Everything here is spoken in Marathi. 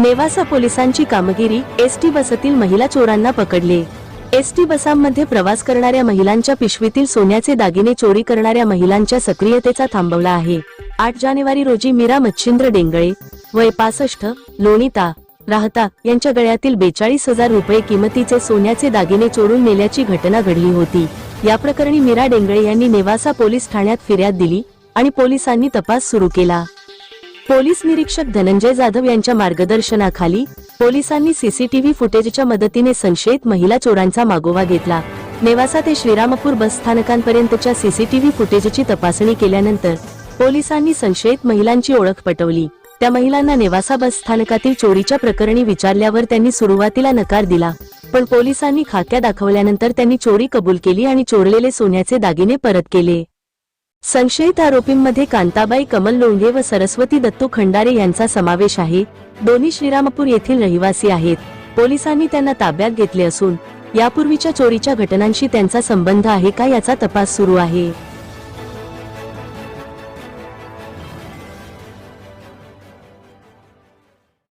नेवासा पोलिसांची कामगिरी एसटी बसतील महिला चोरांना पकडले. एसटी बसांमध्ये प्रवास करणाऱ्या महिलांच्या पिशवीतील सोन्याचे दागिने चोरी करणाऱ्या महिलांच्या सक्रियतेचा थांबवला आहे. आठ जानेवारी रोजी मीरा मच्छिंद्र डेंगळे वय पासष्ट लोणिता राहता यांच्या गळ्यातील बेचाळीस हजार रुपये किमतीचे सोन्याचे दागिने चोरून नेल्याची घटना घडली होती. या प्रकरणी मीरा डेंगळे यांनी नेवासा पोलीस ठाण्यात फिर्याद दिली आणि पोलिसांनी तपास सुरू केला. पोलीस निरीक्षक धनंजय जाधव यांच्या मार्गदर्शनाखाली पोलिसांनी सीसीटीव्ही फुटेजच्या मदतीने संशयित महिला चोरांचा मागोवा घेतला. नेवासा ते श्रीरामपूर बस स्थानकांपर्यंतच्या सीसीटीव्ही फुटेजची तपासणी केल्यानंतर पोलिसांनी संशयित महिलांची ओळख पटवली. त्या महिलांना नेवासा बस स्थानकातील चोरीच्या प्रकरणी विचारल्यावर त्यांनी सुरुवातीला नकार दिला. पण पोलिसांनी खाक्या दाखवल्यानंतर त्यांनी चोरी कबूल केली आणि चोरलेले सोन्याचे दागिने परत केले. संशयित आरोपींमध्ये कांताबाई कमल लोंढे व सरस्वती दत्तू खंडारे यांचा समावेश आहे. दोन्ही श्रीरामपूर येथील रहिवासी आहेत. पोलिसांनी त्यांना ताब्यात घेतले असून यापूर्वीच्या चोरीच्या घटनांशी त्यांचा संबंध आहे का याचा तपास सुरू आहे.